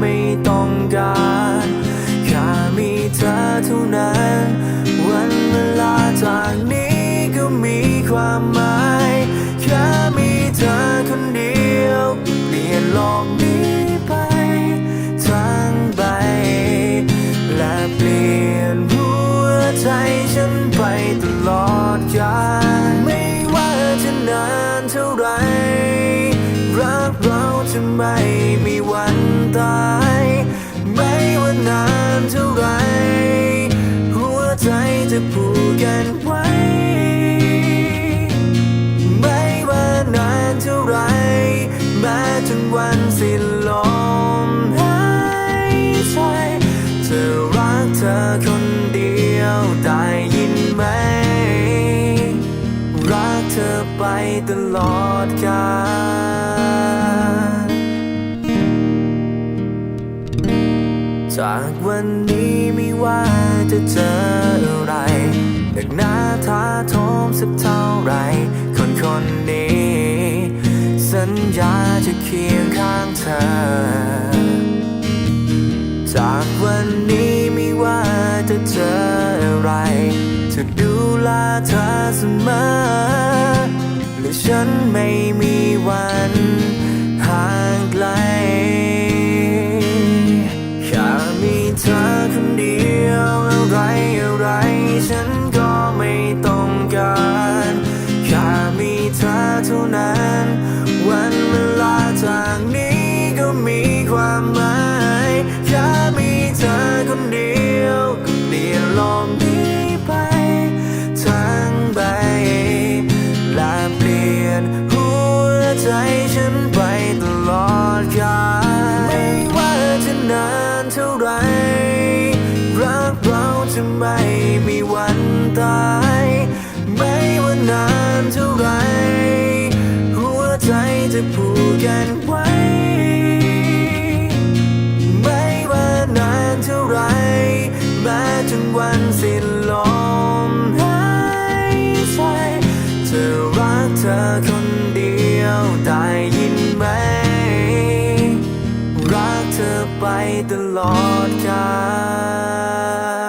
ไม่ต้องการ แค่มีเธอเท่านั้นวัน จนวันสิ้นลมหายใจจะรักเธอคนเดียวได้ยินไหม รักเธอไปตลอดกาลจากวันนี้ไม่ว่าจะเจออะไรหนักหนาท้าทมสักเท่าไรคนคนนี้ ญญาจะเคียงข้างเธอ จากวันนี้ไม่ว่าจะเจออะไร จะดูแลเธอเสมอและฉันไม่ ตาย ไม่ว่านานเท่าไร หัวใจจะผูกกันไว้ ไม่ว่านานเท่าไร แม้จนวันสิ้นลมหายใจจะรักเธอคนเดียวได้ยินไหม รักเธอไปตลอดกาล